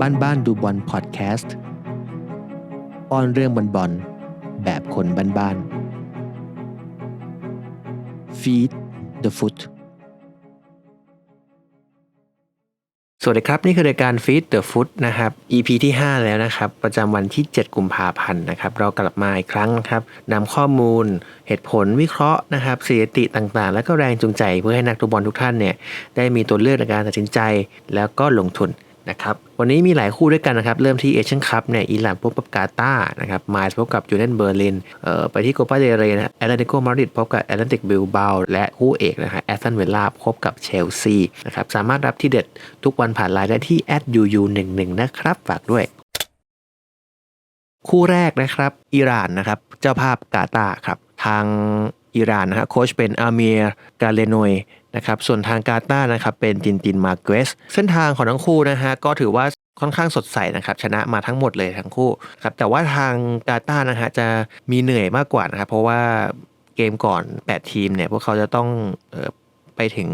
บ้านบ้านดูบอลพอดแคสต์ป้อนเรื่องบอลบอลแบบคนบ้านบ้านฟีด the foot สวัสดีครับ นี่คือรายการ Feed the Foot นะครับ EP ที่ 5 แล้วนะครับ ประจำวันที่ 7 กุมภาพันธ์นะครับ เรากลับมาอีกครั้งนะครับนำข้อมูล เหตุผลวิเคราะห์นะครับสถิติต่างๆ แล้วก็แรงจูงใจเพื่อให้นักตุบอลทุกท่านเนี่ยได้มีตัวเลือกในการตัดสินใจ แล้วก็ลงทุน นะครับวันนี้มีหลายคู่ด้วยกันนะครับ เริ่มที่เอเชียนคัพเนี่ยอิหร่านพบกับกาตาร์นะครับมาพบกับยูเนนเบอร์ลินเอ่อไปที่โคปาเดเรนะแอตเลติโกมาดริดพบกับแอตแลนติกบิลบาและคู่เอกนะฮะแอสตันเวลลาพบกับเชลซีนะครับสามารถรับที่เด็ดทุกวันผ่านไลน์ได้ที่ @uu11 นะครับฝากด้วยคู่แรกนะครับอิหร่านนะครับเจ้าภาพกาตาร์ครับทางอิหร่านนะฮะโค้ชเป็นอาเมียร์กาเลโนย นะครับส่วนทางกาตาร์นะครับเป็นจินตินมาเกสเส้นทางของทั้งคู่นะฮะก็ถือว่าค่อนข้างสดใสนะครับชนะมาทั้งหมดเลยทั้งคู่ครับแต่ว่าทางกาตาร์นะฮะจะมีเหนื่อยมากกว่านะครับเพราะว่าเกมก่อน 8 ทีมเนี่ยพวกเขาจะต้องออไปถึง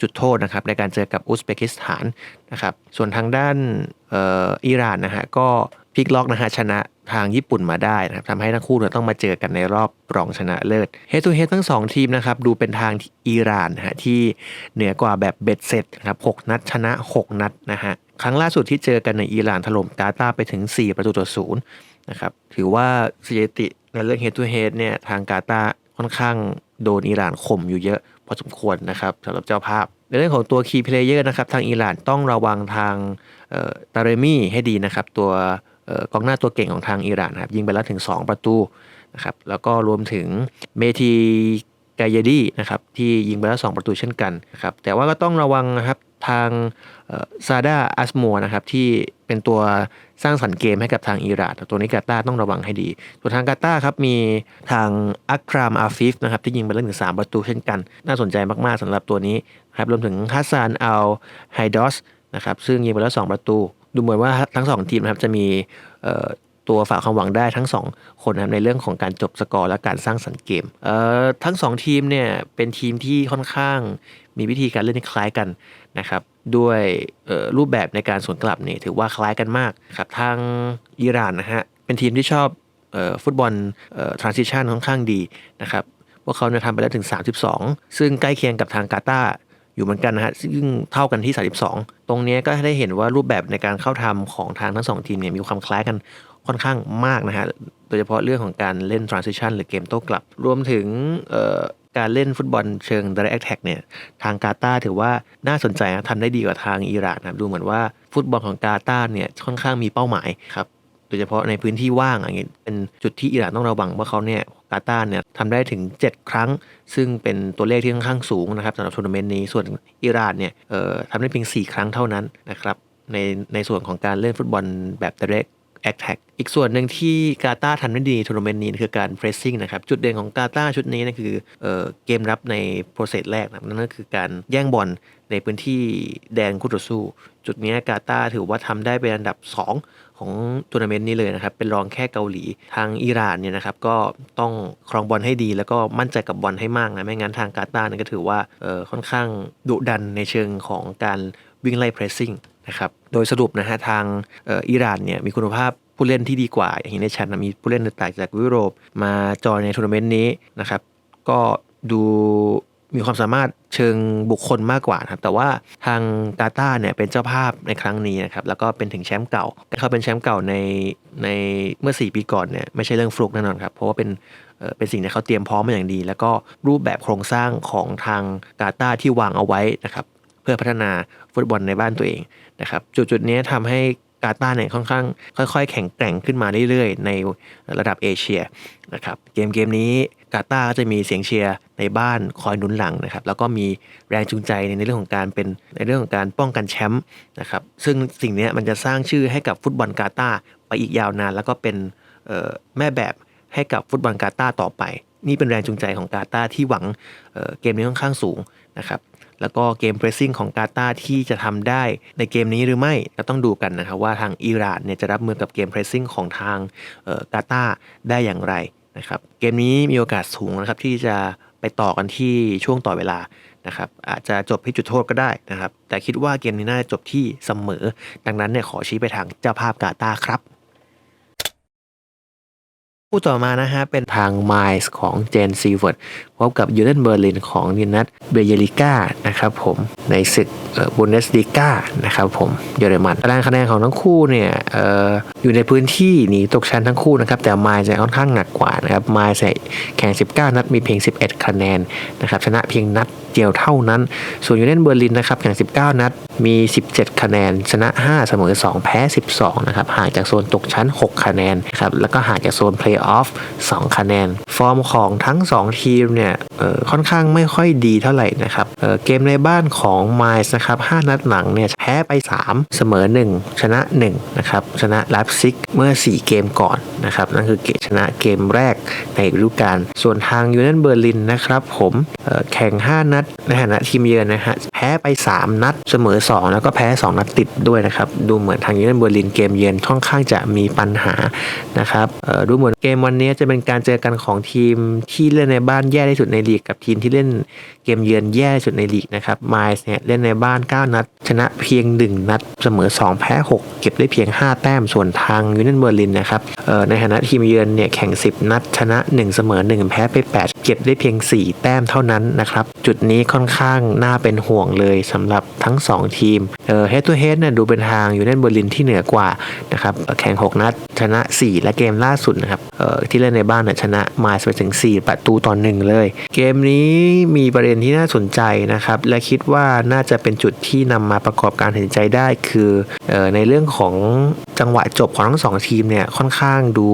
จุดโทษนะครับในการเจอกับอุซเบกิสถานนะครับส่วนทางด้านอออิหร่านนะฮะก็พลิกล็อกนะฮะชนะ ทางญี่ปุ่นมาได้นะครับทำให้ทั้งคู่เนี่ยต้องมาเจอกันในรอบรองชนะเลิศเฮตูเฮทั้งสองทีมนะครับดูเป็นทางอิหร่านนะฮะที่เหนือกว่าแบบเบ็ดเสร็จนะครับ6นัดชนะ 6 นัดนะฮะครั้งล่าสุดที่เจอกันในอิหร่านถล่มกาตาร์ไปถึง 4 ประตูต่อศูนย์นะครับถือว่าสถิติในเรื่อง head to head เนี่ยทางกาตาร์ค่อนข้างโดนอิหร่านข่มอยู่เยอะพอสมควรนะครับสำหรับเจ้าภาพในเรื่องของตัว key player นะครับทางอิหร่านต้องระวังทางเอ่อตาเรมี่ให้ดีนะครับตัว กองหน้าตัวเก่งของทางอิหร่านครับยิงไปแล้วถึง 2 ประตูนะครับแล้วก็รวมถึงเมทีกายดีนะครับที่ยิงไปแล้ว 2 ประตูเช่นกันนะครับแต่ว่าก็ต้องระวังนะครับทางซาดาอัสมัวนะครับที่เป็นตัวสร้างสรรค์เกมให้กับทางอิหร่านตัวนี้กาตาร์ต้องระวังให้ดีส่วนทางกาตาร์ครับมีทางอัครามอาฟิฟนะครับที่ยิงไปแล้วถึง3ประตูเช่นกัน น่าสนใจมากๆสำหรับตัวนี้ครับรวมถึงฮัสซานอัลไฮดอสนะครับซึ่งยิงไปแล้ว 2 ประตู ดูเหมือนว่าทั้ง2ทีมนะครับจะมีตัวฝากความหวังได้ทั้ง 2 คนนะครับในเรื่องของการจบสกอร์และการสร้างสรรค์เกมเอ่อทั้ง 2 ทีมเนี่ยเป็นทีมที่ค่อนข้างมีวิธีการเล่นที่คล้ายกันนะครับด้วยรูปแบบในการสวนกลับเนี่ยถือว่าคล้ายกันมากครับทางอิหร่านนะฮะเป็นทีมที่ชอบออฟุตบอลเอ่อ transition ค่อนข้างดีนะครับพวกเขาเนี่ยทำไปแล้วถึง 32 ซึ่งใกล้เคียงกับทางกาตาร์ อยู่เหมือนกันนะฮะซึ่งเท่ากันที่ 32 ตรงนี้ก็ได้เห็นว่ารูปแบบในการเข้าทำของทางทั้งสองทีมเนี่ยมีความคล้ายกันค่อนข้างมากนะฮะ โดยเฉพาะเรื่องของการเล่น transition หรือเกมโต้กลับ รวมถึงการเล่นฟุตบอลเชิง direct attack เนี่ย ทางกาตาร์ถือว่าน่าสนใจนะทำได้ดีกว่าทางอิหร่านนะครับดูเหมือนว่าฟุตบอลของกาตาร์เนี่ยค่อนข้างมีเป้าหมายครับ โดยเฉพาะในพื้นที่ว่างอย่างเงี้ยเป็นจุดที่อิหร่านต้องระวังว่าเขาเนี่ยกาตาร์เนี่ยทำได้ถึง 7 ครั้ง ซึ่งเป็นตัวเลขที่ค่อนข้างสูงนะครับสำหรับทัวร์นาเมนต์นี้ส่วนอิหร่านเนี่ยเอ่อทำได้เพียง 4 ครั้งเท่านั้นนะครับในในส่วนของการเล่นฟุตบอลแบบ direct attack อีกส่วนหนึ่งที่กาตาร์ทำได้ดีทัวร์นาเมนต์นี้คือการ pressing นะครับ จุดเด่นของกาตาร์ชุดนี้นะคือเอ่อเกมรับในโปรเซสแรกนะนั่นก็คือการแย่งบอลในพื้นที่แดนคู่ต่อสู้ จุดนี้กาตาร์ถือว่าทำได้เป็นอันดับ 2 ของทัวร์นาเมนต์นี้เลยนะครับ เป็นรองแค่เกาหลี ทางอิหร่านเนี่ยนะครับก็ต้องครองบอลให้ดี แล้วก็มั่นใจกับบอลให้มากนะ ไม่งั้นทางกาตาร์นี่ก็ถือว่าเออค่อนข้างดุดันในเชิงของการวิ่งไล่ pressing นะครับ โดยสรุปนะฮะทางอออิหร่านเนี่ยมีคุณภาพผู้เล่นที่ดีกว่า อย่างในชันนะมีผู้เล่นต่างจากยุโรปมาจอยในทัวร์นาเมนต์นี้นะครับ ก็ดู มีความสามารถเชิงบุคคลมากกว่านะครับ แต่ว่าทางกาตาเนี่ยเป็นเจ้าภาพในครั้งนี้นะครับ แล้วก็เป็นถึงแชมป์เก่าเขาเป็นแชมป์เก่าในในเมื่อ 4 ปีก่อนเนี่ยไม่ใช่เรื่องฟลุกแน่นอนครับ เพราะว่าเป็นเป็นสิ่งที่เขาเตรียมพร้อมมาอย่างดี แล้วก็รูปแบบโครงสร้างของทางกาตาที่วางเอาไว้นะครับ เพื่อพัฒนาฟุตบอลในบ้านตัวเองนะครับ จุดจุดๆนี้ทำให้าตาร์เนี่ยค่อนข้างค่อย ๆ แข็งแกร่งขึ้นมาเรื่อยๆ ในระดับเอเชียนะครับเกมเกมนี้กาตาร์ก็จะมีเสียงเชียร์ในบ้านคอยหนุนหลังนะครับแล้วก็มีแรงจูงใจในเรื่องของการเป็นในเรื่องของการป้องกันแชมป์นะครับซึ่งสิ่งนี้มันจะสร้างชื่อให้กับฟุตบอลกาตาร์ไปอีกยาวนาน แล้วก็เป็นแม่แบบให้กับฟุตบอลกาตาร์ต่อไป นี่เป็นแรงจูงใจของกาตาร์ที่หวังเเกมนี้ค่อนข้างสูงนะครับ แล้วก็เกม pressing ของกาตาที่จะทำได้ในเกมนี้หรือไม่ก็ต้องดูกันนะครับว่าทางอิหร่านเนี่ยจะรับมือกับเกม pressing ของทางกาตาได้อย่างไรนะครับเกมนี้มีโอกาสสูงนะครับที่จะไปต่อกันที่ช่วงต่อเวลานะครับอาจจะจบที่จุดโทษก็ได้นะครับ แต่คิดว่าเกมนี้น่าจะจบที่เสมอ ดังนั้นเนี่ยขอชี้ไปทางเจ้าภาพกาตาครับ คู่ต่อมานะฮะ เป็นทางไมล์ของเจนซีเวิร์ดพบกับยูเ e นเบอร์ลินของนินัทเบเยลิก้านะครับผมในศึกบุนเดส l ิก้านะครับผมเยอรมันตารางคะแนนของทั้งคู่เนี่ยอออยู่ในพื้นที่หนีตกชั้นทั้งคู่นะครับ แต่ไมล์จะค่อนข้างหนักกว่านะครับไมล์แข่ง 19 นัดมีเพียง 11 คะแนนนะครับชนะเพียงนัดเดียวเท่านั้น ส่วนยูเ e นเบอร์ลินนะครับแข่ง 19 นัดมี 17 คะแนน ชนะ 5 เสมอ 2 แพ้ 12 นะครับห่างจากโซนตกชั้น 6 คะแนนครับแล้วก็ห่างจากโซนเพลย์ออฟ2คะแนน ฟอร์มของทั้ง 2 ทีมเนี่ยค่อนข้างไม่ค่อยดีเท่าไหร่นะครับเเกมในบ้านของไมล์นะครับ5นัดหลังเนี่ยแพ้ไป 3 เสมอ 1 ชนะ1นะครับชนะลฟ์ซิกเมื่อ 4 เกมก่อนนะครับนั่นคือเกชนะเกมแรกในฤดูกาลส่วนทางยูเนนเบอร์ลินนะครับผมแข่ง 5 นัดในฐานะทีมเยือนนะฮะแพ้ไป 3 นัดเสมอ 2 แล้วก็แพ้ 2 นัดติดด้วยนะครับดูเหมือนทางยูเนนเบอร์ลินเกมเยือนค่อนข้างจะมีปัญหานะครับดูเหมือนเกกมวันนี้จะเป็นการเจอกันของทีมที่เล่นในบ้านแย่ที่สุดในลีกกับทีมที่เล่น เกมเยือนแย่สุดในลีกนะครับไมล์เนี่ยเล่นในบ้าน 9 นัด ชนะเพียง 1 นัด เสมอ 2 แพ้ 6 เก็บได้เพียง 5 แต้มส่วนทางยูเนียนเบอร์ลินนะครับในฐานะทีมเยือนเนี่ยแข่ง 10 นัด ชนะ 1 เสมอ 1 แพ้ไป 8 เก็บได้เพียง 4 แต้มเท่านั้นนะครับจุดนี้ค่อนข้างน่าเป็นห่วงเลยสำหรับทั้ง 2 ทีมเอ่อ head to head เนี่ยดูเป็นทางยูเนียนเบอร์ลินที่เหนือกว่านะครับแข่ง 6 นัด ชนะ 4 และเกมล่าสุดนะครับเอ่อที่เล่นในบ้านเนี่ยชนะมาไปถึง 4 ประตูต่อหนึ่งเลย เกมนี้มีประเด็นที่น่าสนใจนะครับ และคิดว่าน่าจะเป็นจุดที่นำมาประกอบการตัดสินใจได้คือออในเรื่องของจังหวะจบของทั้งสองทีมเนี่ยค่อนข้างดู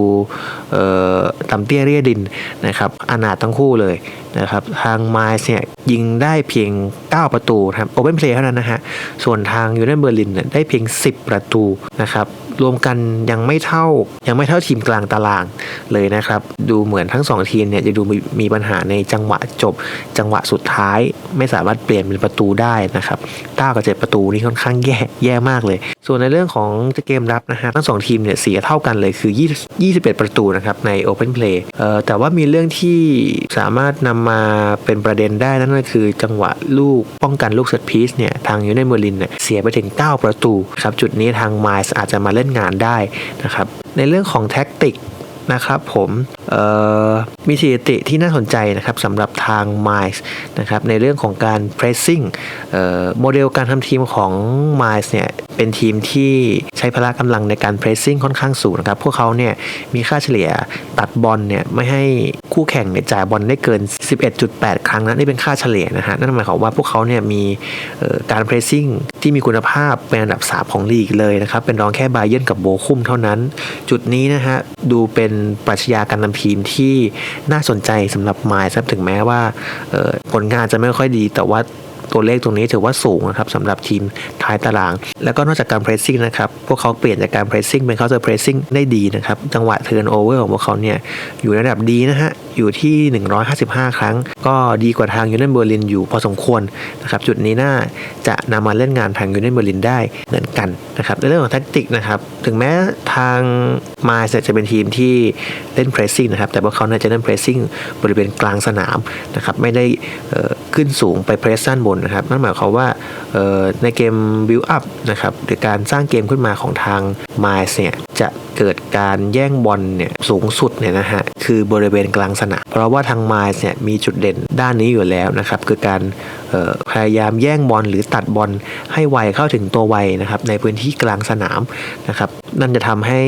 ต่ำเตี้ยเรียดินนะครับอนาถทั้งคู่เลยนะครับทางไมล์เนี่ยยิงได้เพียง 9 ประตูครับโอเ n นเพลย์เท่านั้นนะฮะส่วนทางยูเนเบอร์ลินเนี่ยได้เพียง 10 ประตูนะครับ รวมกันยังไม่เท่ายังไม่เท่าทีมกลางตารางเลยนะครับ ดูเหมือนทั้ง 2 ทีมเนี่ยจะดูมีมีปัญหาในจังหวะจบ จังหวะสุดท้าย ไม่สามารถเปลี่ยนเป็นประตูได้นะครับ9กับ7ประตูนี่ค่อนข้างแย่แย่มากเลย ส่วนในเรื่องของเกมรับนะฮะทั้งสองทีมเนี่ยเสียเท่ากันเลยคือ 20 21 ประตูนะครับใน Open Play เอ่อแต่ว่ามีเรื่องที่สามารถนำมาเป็นประเด็นได้นั่นก็คือจังหวะลูกป้องกันลูกเซตพีซเนี่ยทางยูเนเมอร์ลินเนี่ยเสียไปถึง 9 ประตูครับจุดนี้ทางไมล์อาจจะมาเล่นงานได้นะครับในเรื่องของแท็กติก นะครับผมมีสถิติที่น่าสนใจนะครับสำหรับทาง Miles นะครับในเรื่องของการ pressing โมเดลการทำทีมของ Miles เนี่ยเป็นทีมที่ใช้พละกำลังในการ pressing ค่อนข้างสูงนะครับพวกเขาเนี่ยมีค่าเฉลี่ยตัดบอลเนี่ยไม่ให้คู่แข่งเนี่ยจ่ายบอลได้เกิน 11.8 ครั้งนะนี่เป็นค่าเฉลี่ยนะฮะนั่นหมายความว่าพวกเขาเนี่ยมีการ pressing ที่มีคุณภาพเป็นอันดับ 3 ของลีกเลยนะครับเป็นรองแค่บาเยิร์นกับโบคุมเท่านั้น จุดนี้นะฮะดูเป็นปรัชญาการนำพีมที่น่าสนใจสำหรับมายครับถึงแม้ว่าผลงานจะไม่ค่อยดีแต่ว่า ตัวเลขตรงนี้ถือว่าสูงนะครับสำหรับทีมท้ายตาราง แล้วก็นอกจากการ pressing นะครับพวกเขาเปลี่ยนจากการ pressing เป็น counter pressing ได้ดีนะครับจังหวะ turnover ของพวกเขาเนี่ยอยู่ในระดับดีนะฮะอยู่ที่ 155 ครั้ง ก็ดีกว่าทางยูเนียนเบอร์ลินอยู่พอสมควรนะครับจุดนี้น่าจะนำมาเล่นงานทางยูเนียนเบอร์ลินได้เหมือนกันนะครับในเรื่องของแท็กติกนะครับถึงแม้ทางมาจะเป็นทีมที่เล่น pressing นะครับแต่พวกเขาเนี่ยจะเล่น pressing บริเวณกลางสนามนะครับไม่ได้ ขึ้นสูงไปเพรสด้านบนนะครับนั่นหมายความว่าในเกมบิวอัพนะครับหรือการสร้างเกมขึ้นมาของทางมาเนี่ยจะเกิดการแย่งบอลเนี่ยสูงสุดเนี่ยนะฮะคือบริเวณกลางสนามเพราะว่าทางมาเนี่ยมีจุดเด่นด้านนี้อยู่แล้วนะครับคือการพยายามแย่งบอลหรือตัดบอลให้ไวเข้าถึงตัวไวนะครับในพื้นที่กลางสนามนะครับนั่นจะทำให้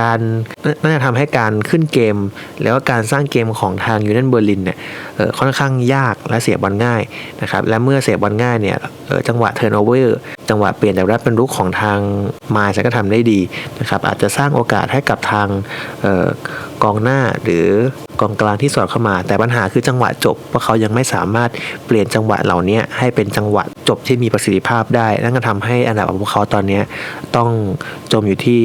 การนั่นจะทำให้การขึ้นเกม แล้วก็การสร้างเกมของทางยูเนนเบอร์ลินเนี่ยค่อนข้างยากและเสียบอลง่ายนะครับและเมื่อเสียบอลง่ายเนี่ย จังหวะเทิร์นโอเวอร์จังหวะเปลี่ยนจากรับเป็นรุกของทางมาจะก็ทำได้ดีนะครับอาจจะสร้างโอกาสให้กับทางออกองหน้าหรือกองกลางที่สอดเข้ามา แต่ปัญหาคือจังหวะจบว่าเขายังไม่สามารถเปลี่ยนจังหวะเหล่านี้ให้เป็นจังหวะจบที่มีประสิทธิภาพได้ นั่นก็ทำให้อันดับของพวกเขาตอนนี้ต้องจมอยู่ที่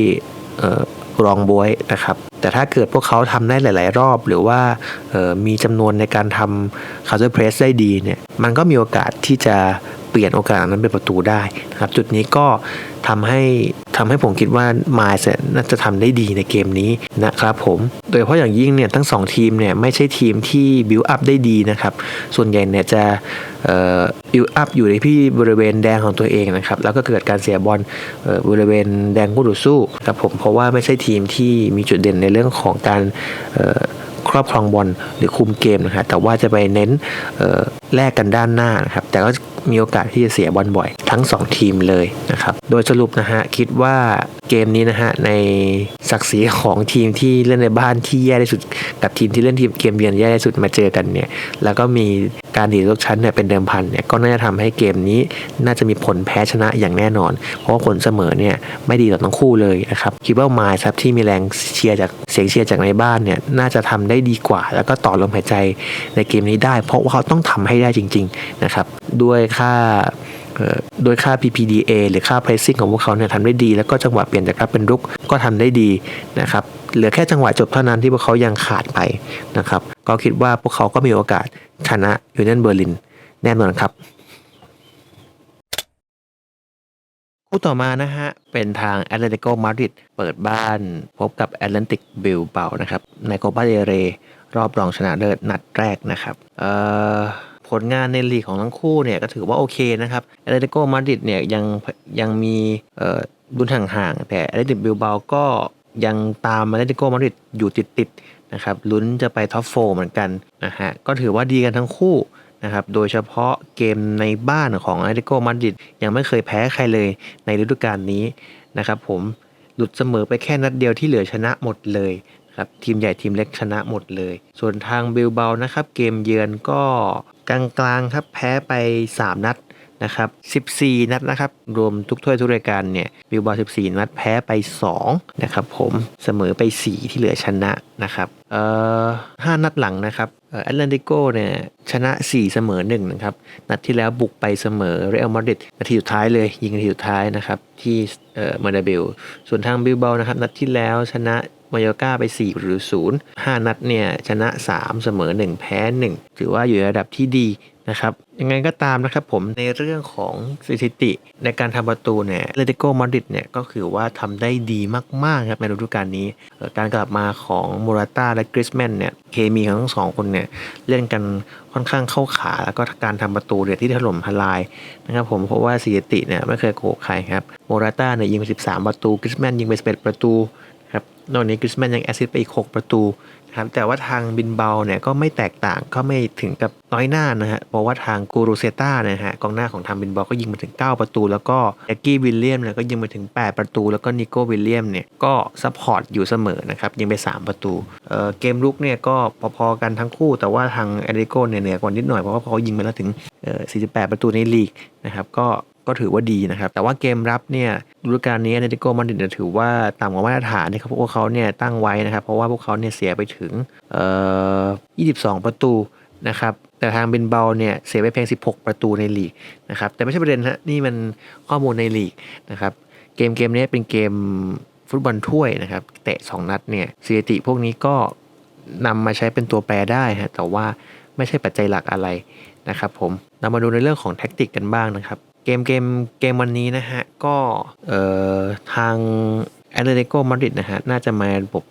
เอ่อรองบวยนะครับแต่ถ้าเกิดพวกเขาทำได้หลาย ๆ รอบหรือว่าออมีจำนวนในการทำ counter press ได้ดีเนี่ยมันก็มีโอกาสที่จะ ปปลี่ยนโอกาสนั้นเป็นประตูได้นะครับจุดนี้ก็ทำให้ทำให้ผมคิดว่ามาเซน่าจะทำได้ดีในเกมนี้นะครับผมโดยเฉพาะอย่างยิ่งเนี่ยทั้งสองทีมเนี่ยไม่ใช่ทีมที่บิวอัพได้ดีนะครับส่วนใหญ่เนี่ยจะบิวอัพอยู่ในที่บริเวณแดงของตัวเองนะครับแล้วก็เกิดการเสียบอลบริเวณแดงคู่ต่อสู้ครับผมเพราะว่าไม่ใช่ทีมที่มีจุดเด่นในเรื่องของการครอบครองบอลหรือคุมเกมนะครับแต่ว่าจะไปเน้นแลกกันด้านหน้านะครับ แต่ก็มีโอกาสที่จะเสียบอลบ่อย ทั้ง 2 ทีมเลยนะครับ โดยสรุปนะฮะคิดว่าเกมนี้นะฮะในศักดิ์ศรีของทีมที่เล่นในบ้านที่แย่ที่สุด กับทีมที่เล่นทีมเกมเยือนแย่ที่สุดมาเจอกันเนี่ยแล้วก็มีการดีดยกชั้นเนี่ยเป็นเดิมพันเนี่ยก็น่าจะทำให้เกมนี้น่าจะมีผลแพ้ชนะอย่างแน่นอน เพราะผลเสมอเนี่ยไม่ดีต่อทั้งคู่เลยนะครับคิดว่ามาครับที่มีแรงเชียร์จากเสียงเชียร์จากในบ้านเนี่ยน่าจะทำได้ดีกว่า แล้วก็ต่อลมหายใจในเกมนี้ได้ เพราะว่าเขาต้องทำให้ได้จริงๆนะครับด้วยค่าโดยค่า PPDA หรือค่า pricing ของพวกเขาเนี่ยทำได้ดี แล้วก็จังหวะเปลี่ยนจากรับเป็นรุกก็ทำได้ดีนะครับเหลือแค่จังหวะจบเท่านั้นที่พวกเขายังขาดไปนะครับก็คิดว่าพวกเขาก็มีโอกาสชนะยูเนนเบอร์ลินแน่นอนครับคู่ต่อมานะฮะ เป็นทางแอตเลติโกมาดริดเปิดบ้านพบกับแอตแลนติกบิลเบานะครับ ในโคปาเดเร รอบรองชนะเลิศนัดแรกนะครับ เอ่อ ผลงานในลีกของทั้งคู่เนี่ยก็ถือว่าโอเคนะครับแอตเลติโกมาดริดเนี่ยยังยังมีดุลห่างๆแต่แอตเลติกบิลเบาก็ยังตามแอตเลติโกมาดริดอยู่ติดๆนะครับลุ้นจะไปท็อปโฟเหมือนกันนะฮะก็ถือว่าดีกันทั้งคู่นะครับ โดยเฉพาะเกมในบ้านของอาร์ติโกมาดริดยังไม่เคยแพ้ใครเลยในฤดูกาลนี้นะครับผมหลุดเสมอไปแค่นัดเดียวที่เหลือชนะหมดเลยครับทีมใหญ่ทีมเล็กชนะหมดเลย ส่วนทางบิลเบานะครับ เกมเยือนก็ กลางๆครับแพ้ไป 3 นัดนะครับ14 นัดนะครับ รวมทุกถ้วยทุกรายการเนี่ยบิลบา14 นัดแพ้ไป 2 นะครับผมเสมอไป 4 ที่เหลือชนะนะครับเอ่อ5นัดหลังนะครับเออแอตแลนติโกเนี่ยชนะ 4 เสมอ1นะครับ นัดที่แล้วบุกไปเสมอเรอัลมาดริดนาทีสุดท้ายเลย ยิงนาทีสุดท้ายนะครับ ที่เอ่อมาดาเบลส่วนทางบิลเบานะครับ นัดที่แล้วชนะ มายอกาไป 4 หรือ 0 5 นัดเนี่ยชนะ 3 เสมอ 1 แพ้ 1 ถือว่าอยู่ในระดับที่ดีนะครับยังไงก็ตามนะครับผมในเรื่องของสถิติในการทำประตูเนี่ยเลติโกมาดริดเนี่ยก็คือว่าทำได้ดีมากๆครับในฤดูกาลนี้ การกลับมาของโมราตาและกริสแมนเนี่ยเคมีของทั้งสองคนเนี่ยเล่นกันค่อนข้างเข้าขาแล้วก็การทำประตูเนี่ยที่ถล่มทลายนะครับผมเพราะว่าสถิติเนี่ยไม่เคยโกหกใครครับโมราตาเนี่ยยิงไป13 ประตูกริสแมนยิงไป11ประตู นอกนี้กริสแมนยังแอซิสต์ไปอีก 6 ประตูครับแต่ว่าทางบินเบาเนี่ยก็ไม่แตกต่างก็ไม่ถึงกับน้อยหน้านะฮะเพราะว่าทางกูรูเซต้านี่ยฮะกองหน้าของทางบินเบาก็ยิงมาถึง 9 ประตู แล้วก็แอกกี้วิลเลียมเนี่ยก็ยิงมาถึง 8 ประตู แล้วก็นิโก้วิลเลียมเนี่ยก็ซัพพอร์ตอยู่เสมอนะครับยิงไป 3 ประตูเอ่อเกมลุกเนี่ยก็พอๆกันทั้งคู่ แต่ว่าทางแอตเลติโกเนี่ยเหนือกว่านิดหน่อยเพราะว่าเขายิงไปแล้วถึงเอ่อ48 ประตูในลีกนะครับก็ ก็ถือว่าดีนะครับ แต่ว่าเกมรับเนี่ยฤดูกาลนี้เนติโกมาดริดถือว่าต่ำกว่ามาตรฐานที่เขาพวกเขาเนี่ยตั้งไว้นะครับ เพราะว่าพวกเขาเนี่ยเสียไปถึงเอ่อ22 ประตูนะครับแต่ทางเบนเบาเนี่ยเสียไปเพียง 16 ประตูในลีกนะครับแต่ไม่ใช่ประเด็นฮะนี่มันข้อมูลในลีกนะครับเกมเกมนี้เป็นเกมฟุตบอลถ้วยนะครับเตะ 2 นัดเนี่ยสถิติพวกนี้ก็นำมาใช้เป็นตัวแปรได้ฮะแต่ว่าไม่ใช่ปัจจัยหลักอะไรนะครับผมเรามาดูในเรื่องของแท็กติกกันบ้างนะครับ เกมเกมเกมวันนี้นะฮะ ก็เอ่อทางแอตเลติโกมาดริดนะฮะ น่าจะมาระบบ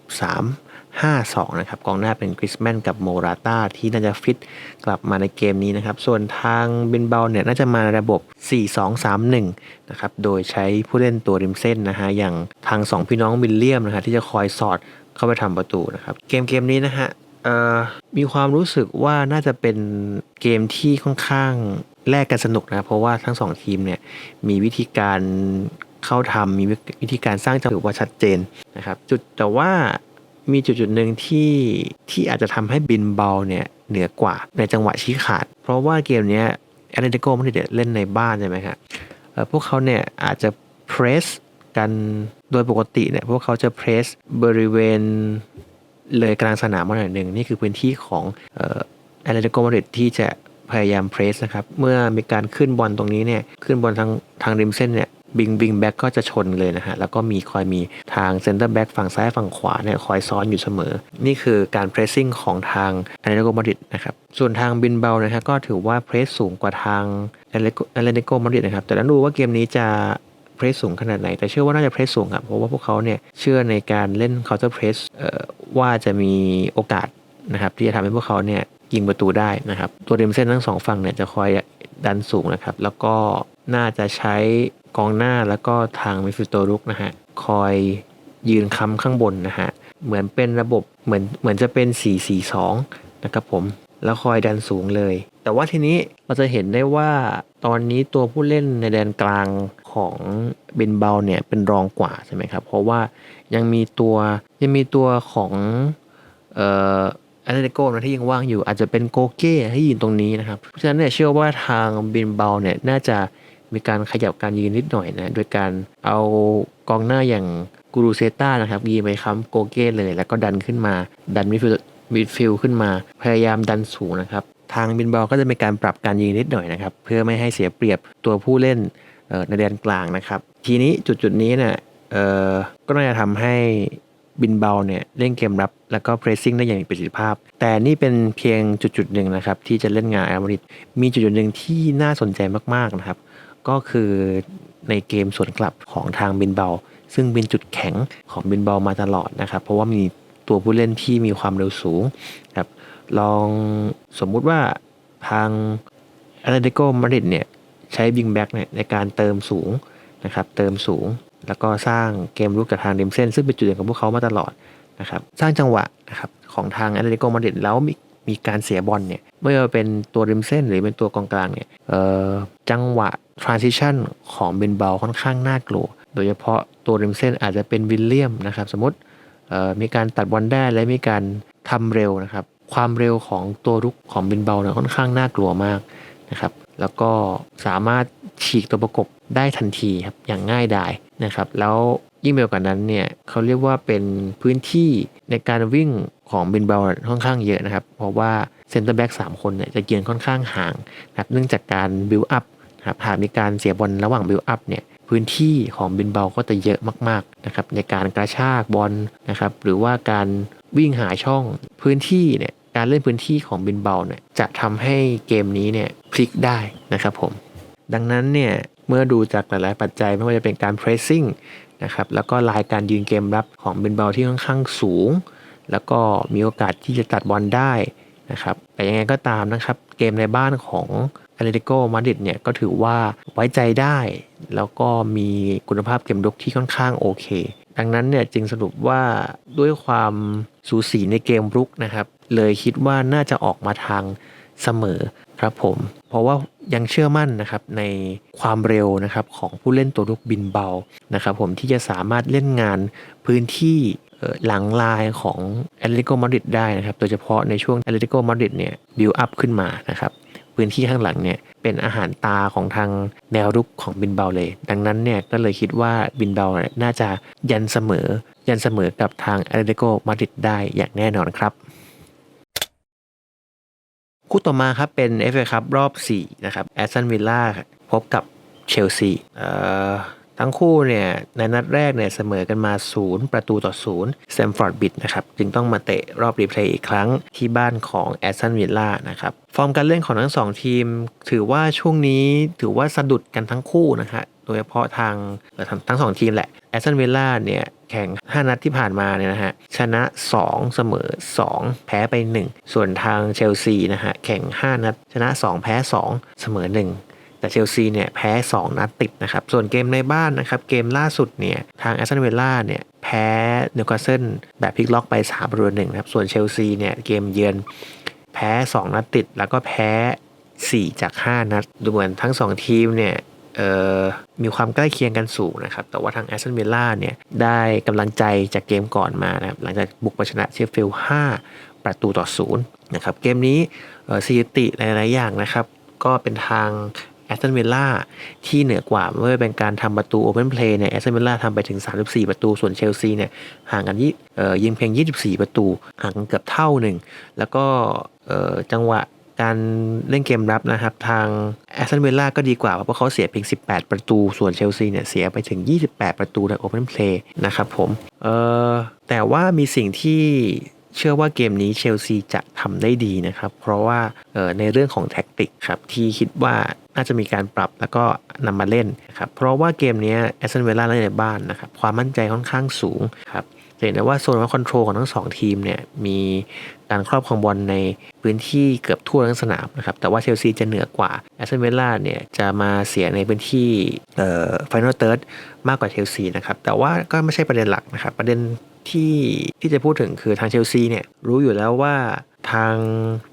3 5 2 นะครับ กองหน้าเป็นกริสแมนกับโมราตาที่น่าจะฟิตกลับมาในเกมนี้นะครับ ส่วนทางเบนเบลเนี่ยน่าจะมาระบบ 4 2 3 1 นะครับ โดยใช้ผู้เล่นตัวริมเส้นนะฮะ อย่างทาง 2 พี่น้องวิลเลียมนะฮะที่จะคอยสอดเข้าไปทำประตูนะครับ เกมเกมนี้นะฮะเอ่อมีความรู้สึกว่าน่าจะเป็นเกมที่ค่อนข้าง แลกกันสนุกนะ เพราะว่าทั้งสองทีมเนี่ยมีวิธีการเข้าทำมีวิธีการสร้างจังหวะว่าชัดเจนนะครับจุดแต่ว่ามีจุดจุดหนึ่งที่ที่อาจจะทำให้บินเบาเนี่ยเหนือกว่าในจังหวะชี้ขาด เพราะว่าเกมเนี้แอตเลติโกมันเดเล่นในบ้านใช่ไหมครับเอ่อพวกเขาเนี่ยอาจจะเพรสกันโดยปกติเนี่ยพวกเขาจะเพรสบริเวณเลยกลางสนามมาหน่อยหนึ่งนี่คือพื้นที่ของแอตเลติโกมาดริดที่จะ พยายามเพรสนะครับ เมื่อมีการขึ้นบอลตรงนี้เนี่ย ขึ้นบอลทางทางริมเส้นเนี่ยบิงบิงแบ็กก็จะชนเลยนะฮะ แล้วก็มีคอยมีทางเซนเตอร์แบ็กฝั่งซ้ายฝั่งขวาเนี่ยคอยซ้อนอยู่เสมอ นี่คือการเพรสซิ่งของทางแอเลติโกมาริดนะครับ ส่วนทางบินเบานะฮะก็ถือว่าเพรสสูงกว่าทางแอเลติโกมาริดนะครับ แต่ต้องดูว่าเกมนี้จะเพรสสูงขนาดไหน แต่เชื่อว่าน่าจะเพรสสูงครับ เพราะว่าพวกเขาเนี่ยเชื่อในการเล่น counter press เอ่อว่าจะมีโอกาสนะครับที่จะทำให้พวกเขาเนี่ย ยิงประตูได้นะครับ ตัวริมเส้นทั้งสองฝั่งเนี่ยจะคอยดันสูงนะครับ แล้วก็น่าจะใช้กองหน้าแล้วก็ทางมิฟิลด์ตัวรุกนะฮะคอยยืนค้ำข้างบนนะฮะเหมือนเป็นระบบเหมือนเหมือนจะเป็น 4-4-2 นะครับผมแล้วคอยดันสูงเลย แต่ว่าทีนี้เราจะเห็นได้ว่าตอนนี้ตัวผู้เล่นในแดนกลางของเบนเบลเนี่ยเป็นรองกว่าใช่ไหมครับ เพราะว่ายังมีตัวยังมีตัวของเอ่อ แอตเลติโกนะที่ยังว่างอยู่อาจจะเป็นโกเก้ที่ยืนตรงนี้นะครับ เพราะฉะนั้นเนี่ยเชื่อว่าทางเบนเบลเนี่ยน่าจะมีการขยับการยืนนิดหน่อยนะโดยการเอากองหน้าอย่างกูรูเซต้านะครับยีนไปค้ำโกเก้เลย แล้วก็ดันขึ้นมา ดันมิดฟิลมิดฟิลด์ขึ้นมา พยายามดันสูงนะครับ ทางบินบอลก็จะมีการปรับการยิงนิดหน่อยนะครับ เพื่อไม่ให้เสียเปรียบตัวผู้เล่นในแดนกลางนะครับ ทีนี้จุดจุดนี้เนี่ยก็น่าจะทำให้ บินเบาเนี่ยเล่นเกมรับแล้วก็เพรสซิ่งได้อย่างมีประสิทธิภาพ แต่นี่เป็นเพียงจุดจุดๆหนึ่งนะครับที่จะเล่นงานแอลมาริดมีจุดจุดๆหนึ่งที่น่าสนใจมากๆนะครับ ก็คือในเกมสวนกลับของทางบินเบา ซึ่งเป็นจุดแข็งของบินเบามาตลอดนะครับ เพราะว่ามีตัวผู้เล่นที่มีความเร็วสูงครับลองสมมุติว่าทางแอตเลติโกมาริดเนี่ยใช้บิงแบ็กเนี่ยในการเติมสูงนะครับเติมสูง แล้วก็สร้างเกมรุกกับทางริมเส้น ซึ่งเป็นจุดเด่นของพวกเขามาตลอดนะครับสร้างจังหวะนะครับของทางแอตเลติโกมาดริดแล้วมีมีการเสียบอลเนี่ยไม่ว่าเป็นตัวริมเส้นหรือเป็นตัวกองกลางเนี่ยเอ่อจังหวะ transition ของเบนเบลค่อนข้างน่ากลัว โดยเฉพาะตัวริมเส้นอาจจะเป็นวิลเลียมนะครับสมมติมีการตัดบอลได้และมีการทำเร็วนะครับความเร็วของตัวรุกของเบนเบลเนี่ยค่อนข้างน่ากลัวมากนะครับแล้วก็สามารถฉีกตัวประกบ ได้ทันทีครับอย่างง่ายดายนะครับแล้วยิ่งไปกว่านั้นเนี่ยเขาเรียกว่าเป็นพื้นที่ในการวิ่งของเบนเบลค่อนข้างเยอะนะครับ เพราะว่าเซนเตอร์แบ็กสามคนเนี่ยจะเกียนค่อนข้างห่างนะครับเนื่องจากการบิวอัพครับหากมีการเสียบอลระหว่างบิวอัพเนี่ยพื้นที่ของบินเบาก็จะเยอะมากๆนะครับในการกระชากบอลนะครับหรือว่าการวิ่งหาช่องพื้นที่เนี่ยการเล่นพื้นที่ของบินเบาเนี่ยจะทำให้เกมนี้เนี่ยพลิกได้นะครับผมดังนั้นเนี่ย เมื่อดูจากหลาย ๆ ปัจจัยไม่ว่าจะเป็นการ pressing นะครับแล้วก็ลายการยืนเกมรับของเบนเบาที่ค่อนข้างสูง แล้วก็มีโอกาสที่จะตัดบอลได้นะครับแต่ยังไงก็ตามนะครับเกมในบ้านของอเลติโกมาดริดเนี่ยก็ถือว่าไว้ใจได้ แล้วก็มีคุณภาพเกมรุกที่ค่อนข้างโอเค ดังนั้นเนี่ยจึงสรุปว่าด้วยความสูสีในเกมรุกนะครับ เลยคิดว่าน่าจะออกมาทางเสมอครับผม เพราะว่า ยังเชื่อมั่นนะครับในความเร็วนะครับของผู้เล่นตัวรุกบินเบานะครับผมที่จะสามารถเล่นงานพื้นที่หลังลายของแอตเลติโกมาดริดได้นะครับโดยเฉพาะในช่วงแอตเลติโกมาดริดเนี่ยบิวอัพขึ้นมานะครับพื้นที่ข้างหลังเนี่ยเป็นอาหารตาของทางแนวรุกของบินเบาเลย ดังนั้นเนี่ยก็เลยคิดว่าบินเบาเนี่ยน่าจะยันเสมอ ยันเสมอกับทางแอตเลติโกมาดริดได้อย่างแน่นอนครับ คู่ต่อมาครับเป็น FA ครับรอบ 4 นะครับแอสตันวิลล่าพบกับเชลซีเอ่อทั้งคู่เนี่ยในนัดแรกเนี่ยเสมอกันมา 0 ประตูต่อ0แซมฟอร์ดบิดนะครับจึงต้องมาเตะรอบรีเพลย์อีกครั้งที่บ้านของแอสตันวิลล่านะครับฟอร์มการเล่นของทั้งสองทีม ถือว่าช่วงนี้ถือว่าสะดุดกันทั้งคู่นะฮะ โดยเฉพาะทางทั้งสองทีมแหละแอสตันวิลล่าเนี่ยแข่ง 5 นัดที่ผ่านมาเนี่ยนะฮะชนะ 2 เสมอ 2 แพ้ไป 1 ส่วนทางเชลซีนะฮะแข่ง 5 นัด ชนะ 2 แพ้ 2 เสมอ 1 แต่เชลซีเนี่ยแพ้ 2 นัดติดนะครับ ส่วนเกมในบ้านนะครับ เกมล่าสุดเนี่ยทางแอสตันวิลล่าเนี่ยแพ้นิวคาสเซิลแบบพลิกล็อกไป3ประตูหนึ่งนะครับส่วนเชลซีเนี่ยเกมเยือนแพ้ 2 นัดติด แล้วก็แพ้ 4 จาก 5 นัดดูเหมือนทั้ง 2 ทีมเนี่ย มีความใกล้เคียงกันสูงนะครับ แต่ว่าทางแอสตันวิลล่าเนี่ยได้กำลังใจจากเกมก่อนมานะครับ หลังจากบุกไปชนะเชฟฟิลด์5ประตูต่อศูนย์นะครับ เกมนี้สถิติหลาย ๆ อย่างนะครับ ก็เป็นทางแอสตันวิลล่าที่เหนือกว่าไม่ว่าเป็นการทำประตูโอเพนเพลย์เนี่ยแอสตันวิลล่าทำไปถึง 34 ประตู ส่วนเชลซีเนี่ยห่างกันยี่เอ่อยิงเพียง 24 ประตู ห่างกันเกือบเท่าหนึ่ง แล้วก็จังหวะ การเล่นเกมรับนะครับ ทางแอสตันวิลล่าก็ดีกว่า เพราะเขาเสียเพียง 18 ประตู ส่วนเชลซีเนี่ยเสียไปถึง 28 ประตูในโอเพนเพลย์นะครับผมเออแต่ว่ามีสิ่งที่เชื่อว่าเกมนี้เชลซีจะทำได้ดีนะครับ เพราะว่าเอ่อในเรื่องของแท็กติกครับที่คิดว่าน่าจะมีการปรับแล้วก็นำมาเล่นนะครับเพราะว่าเกมนี้แอสตันวิลล่าเล่นในบ้านนะครับความมั่นใจค่อนข้างสูงครับ เห็นได้ว่าโซนว่าคอนโทรลของทั้งสองทีมเนี่ยมีการครอบครองบอลในพื้นที่เกือบทั่วทั้งสนามนะครับแต่ว่าเชลซีจะเหนือกว่าแอสตันวิลล่าเนี่ยจะมาเสียในพื้นที่เอ่อฟิแนลเติร์ดมากกว่าเชลซีนะครับแต่ว่าก็ไม่ใช่ประเด็นหลักนะครับประเด็นที่ที่จะพูดถึงคือทางเชลซีเนี่ยรู้อยู่แล้วว่าทาง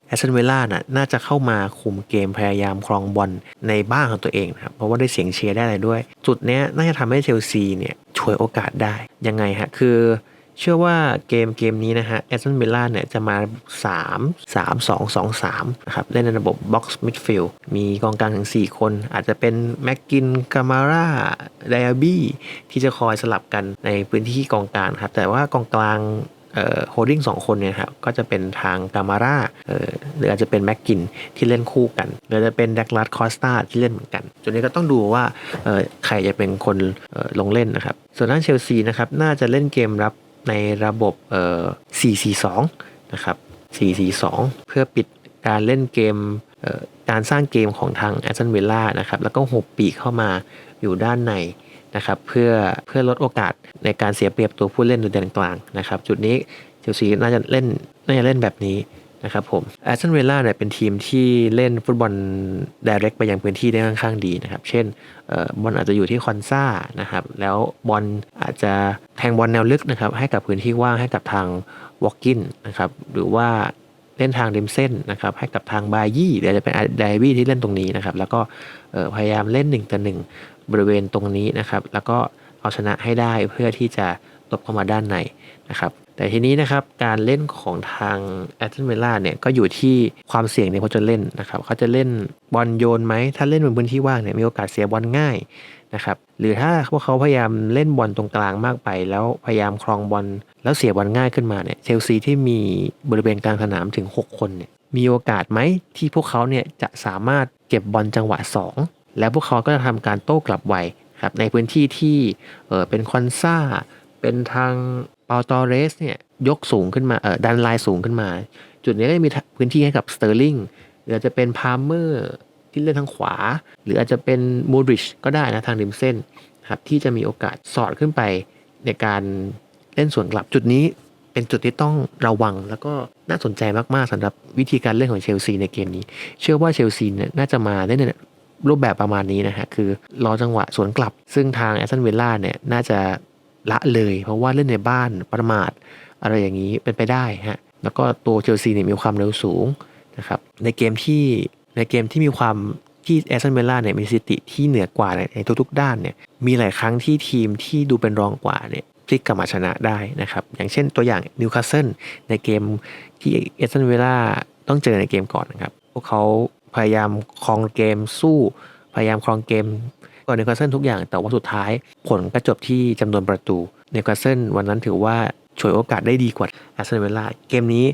แอสตันเวล่าน่ะน่าจะเข้ามาคุมเกมพยายามครองบอลในบ้านของตัวเองนะครับเพราะว่าได้เสียงเชียร์ได้อะไรด้วย จุดเนี้ยน่าจะทำให้เชลซีเนี่ยช่วยโอกาสได้ยังไงฮะคือ เชื่อว่าเกมเกมนี้นะฮะแอสตันวิลล่าเนี่ยจะมา 3 3 2 2 3นะครับเล่นในระบบ Box Midfield มีกองกลางถึง 4 คน อาจจะเป็นแม็กกินกามาร่าไดอาบี้ที่จะคอยสลับกันในพื้นที่กองกลางครับแต่ว่ากองกลางเอ่อโฮดดิ้งสองคนเนี่ยครับก็จะเป็นทางกามาร่าเอ่อหรืออาจจะเป็นแม็กกินที่เล่นคู่กัน หรือจะเป็นแดกลัสคอสตาที่เล่นเหมือนกันจุดนี้ก็ต้องดูว่าเอ่อใครจะเป็นคนเอ่อลงเล่นนะครับ ส่วนด้านเชลซีนะครับน่าจะเล่นเกมรับ ในระบบเอ่อ4-4-2 นะครับ 4-4-2 เพื่อปิดการเล่นเกมเอ่อการสร้างเกมของทางแอสตันวิลล่านะครับ แล้วก็หบปีกเข้ามาอยู่ด้านในนะครับ เพื่อเพื่อลดโอกาสในการเสียเปรียบตัวผู้เล่นโดยแดนกลางนะครับ จุดนี้เชลซีน่าจะเล่นน่าจะเล่นแบบนี้ นะครับผมแอสตันวิลล่าเนี่ยเป็นทีมที่เล่นฟุตบอล direct ไปยังพื้นที่ได้ค่อนข้างดีนะครับ เช่นออบอลอาจจะอยู่ที่คอนซ่านะครับแล้วบอลอาจจะแทงบอลแนวลึกนะครับให้กับพื้นที่ว่างให้กับทางวอลกินนะครับหรือว่าเล่นทางริมเส้นนะครับให้กับทางบายี่หรือจะเป็นไดวี่ที่เล่นตรงนี้นะครับแล้วก็พยายามเล่นหนึ่งต่อหนึ่งบริเวณตรงนี้นะครับแล้วก็เอาชนะให้ได้เพื่อที่จะตบเข้ามาด้านในนะครับ แต่ทีนี้นะครับการเล่นของทางแอตเลนเวล่าเนี่ยก็อยู่ที่ความเสี่ยงในเขาจะเล่นนะครับเขาจะเล่นบอลโยนไหมถ้าเล่นบนพื้นที่ว่างเนี่ยมีโอกาสเสียบอลง่ายนะครับหรือถ้าพวกเขาพยายามเล่นบอลตรงกลางมากไป แล้วพยายามครองบอลแล้วเสียบอลง่ายขึ้นมาเนี่ยเชลซีที่มีบริเวณกลางสนามถึง 6 คนเนี่ยมีโอกาสไหมที่พวกเขาเนี่ยจะสามารถเก็บบอลจังหวะ 2 แล้วพวกเขาก็จะทำการโต้กลับไวครับในพื้นที่ที่เออเป็นคอนซ่าเป็นทาง เปาตอเรสเนี่ยยกสูงขึ้นมาเออดันไลน์สูงขึ้นมา จุดนี้ก็จะมีพื้นที่ให้กับสเตอร์ลิงหรืออาจจะเป็นพาร์เมอร์ที่เล่นทางขวา หรืออาจจะเป็นมูริชก็ได้นะทางริมเส้นครับที่จะมีโอกาสสอดขึ้นไปในการเล่นส่วนกลับจุดนี้เป็นจุดที่ต้องระวังแล้วก็น่าสนใจมากๆสำหรับวิธีการเล่นของเชลซีในเกมนี้ เชื่อว่าเชลซีเนี่ยน่าจะมาได้ในรูปแบบประมาณนี้นะฮะคือรอจังหวะสวนกลับ ซึ่งทางแอสตันวิลล่าเนี่ยน่าจะ ละเลย เพราะว่าเล่นในบ้านประมาทอะไรอย่างนี้เป็นไปได้ฮะแล้วก็ตัวเชลซีเนี่ยมีความเร็วสูงนะครับในเกมที่ในเกมที่มีความที่แอสตันเวลล่าเนี่ยมีสถิติที่เหนือกว่าในทุกๆ ด้านเนี่ยมีหลายครั้งที่ทีมที่ดูเป็นรองกว่าเนี่ยพลิกกลับมาชนะได้นะครับอย่างเช่นตัวอย่างนิวคาสเซิลในเกมที่แอสตันเวลล่าต้องเจอในเกมก่อนนะครับพวกเขาพยายามครองเกมสู้ พยายามครองเกม ก่อนนิวคาสเซิลทุกอย่าง แต่ว่าสุดท้ายผลก็จบที่จำนวนประตูนิวคาสเซิลวันนั้นถือว่าฉวยโอกาสได้ดีกว่าแอสตันวิลล่าเกมนี้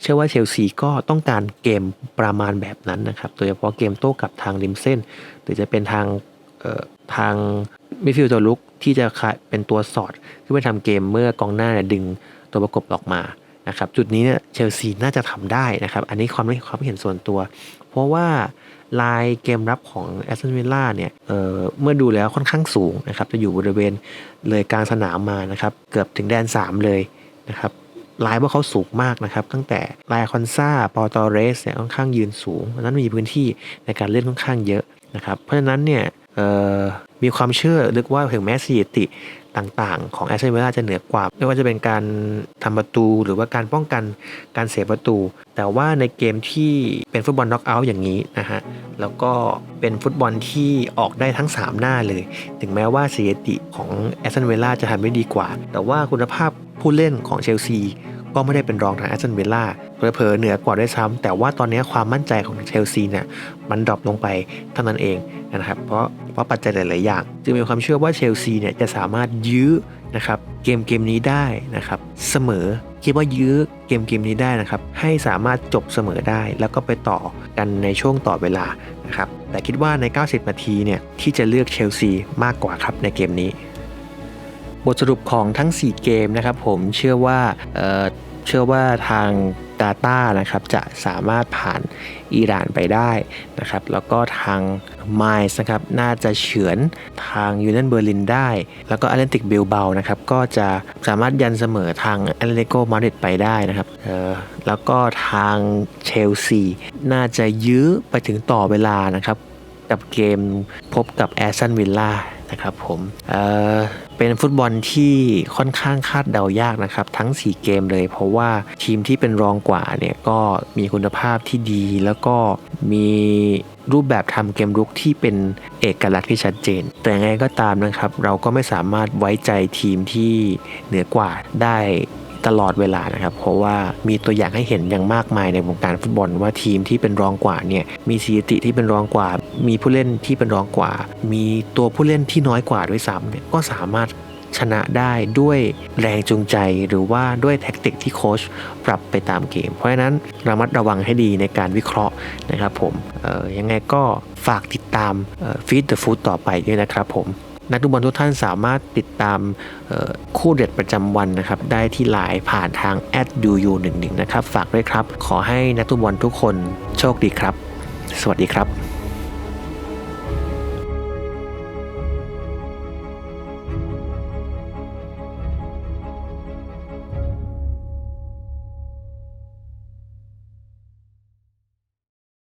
เชื่อว่าเชลซีก็ต้องการเกมประมาณแบบนั้นนะครับโดยเฉพาะเกมโต้กลับทางริมเส้น หรือจะเป็นทางทางมิดฟิลด์ตัวลุกที่จะเป็นตัวสอดขึ้นไปทำเกมเมื่อกองหน้าเนี่ยดึงตัวประกบออกมานะครับจุดนี้เนี่ยเชลซีน่าจะทำได้นะครับ อันนี้ความความเห็นส่วนตัว เพราะว่า ลายเกมรับของแอสตันวิลล่าเนี่ยเเมื่อดูแล้วค่อนข้างสูงนะครับจะอยู่บริเวณเลยกลางสนามมานะครับเกือบถึงแดน 3 เลยนะครับลายพวกเขาสูงมากนะครับ ตั้งแต่ลายคอนซาปอตอเรสเนี่ยค่อนข้างยืนสูงนั้นมีพื้นที่ในการเล่นค่อนข้างเยอะนะครับเพราะฉะนั้นเนี่ย มีความเชื่อลึกว่าถึงแม้สถิติต่างๆ ของแอสเซนเวล่าจะเหนือกว่า ไม่ว่าจะเป็นการทำประตูหรือว่าการป้องกันการเสียประตู แต่ว่าในเกมที่เป็นฟุตบอลน็อกเอาท์อย่างนี้นะฮะ แล้วก็เป็นฟุตบอลที่ออกได้ทั้ง 3 หน้าเลย ถึงแม้ว่าสถิติของแอสเซนเวล่าจะทำได้ดีกว่า แต่ว่าคุณภาพผู้เล่นของเชลซี ก็ไม่ได้เป็นรองทางแอสตันวิลล่าเผลอเหนือกว่าด้วยซ้ำแต่ว่าตอนนี้ความมั่นใจของเชลซีเนี่ยมันดรอปลงไปเท่านั้นเองนะครับเพราะเพราะปัจจัยหลาย ๆ อย่าง จึงมีความเชื่อว่าเชลซีเนี่ยจะสามารถยื้อนะครับเกมเกมนี้ได้นะครับเสมอคิดว่ายื้อเกมเกมนี้ได้นะครับให้สามารถจบเสมอได้ แล้วก็ไปต่อกันในช่วงต่อเวลานะครับแต่คิดว่าใน 90 นาทีเนี่ยที่จะเลือกเชลซีมากกว่าครับในเกมนี้ บทสรุปของทั้ง 4 เกมนะครับผมเชื่อว่า เชื่อว่าทางกาตาร์นะครับจะสามารถผ่านอิหร่านไปได้นะครับ แล้วก็ทางไมส์นะครับน่าจะเฉือนทางยูเนนเบอร์ลินได้ แล้วก็แอตเลนติกเบลเบานะครับก็จะสามารถยันเสมอทางแอตเลติโกมาดริดไปได้นะครับออแล้วก็ทางเชลซีน่าจะยื้อไปถึงต่อเวลานะครับ กับเกมพบกับแอสตันวิลล่านะครับผมเออ เป็นฟุตบอลที่ค่อนข้างคาดเดายากนะครับ ทั้ง 4 เกมเลย เพราะว่าทีมที่เป็นรองกว่าเนี่ยก็มีคุณภาพที่ดี แล้วก็มีรูปแบบทำเกมรุกที่เป็นเอกลักษณ์ที่ชัดเจน แต่ยังไงก็ตามนะครับ เราก็ไม่สามารถไว้ใจทีมที่เหนือกว่าได้ ตลอดเวลานะครับ เพราะว่ามีตัวอย่างให้เห็นอย่างมากมายในวงการฟุตบอลว่าทีมที่เป็นรองกว่าเนี่ยมีสถิติที่เป็นรองกว่า มีผู้เล่นที่เป็นรองกว่า มีตัวผู้เล่นที่น้อยกว่าด้วยซ้ำเนี่ยก็สามารถชนะได้ด้วยแรงจูงใจหรือว่าด้วยแท็กติกที่โค้ชปรับไปตามเกม เพราะฉะนั้นระมัดระวังให้ดีในการวิเคราะห์นะครับผมยังไงก็ฝากติดตามฟีดเดอะฟู้ดต่อไปด้วยนะครับผม นักดูบอลทุกท่านสามารถติดตามคู่เด็ดประจำวันนะครับได้ที่ไลน์ผ่านทาง @du11 นะครับฝากด้วยครับ ขอให้นักดูบอลทุกคนโชคดีครับ สวัสดีครับ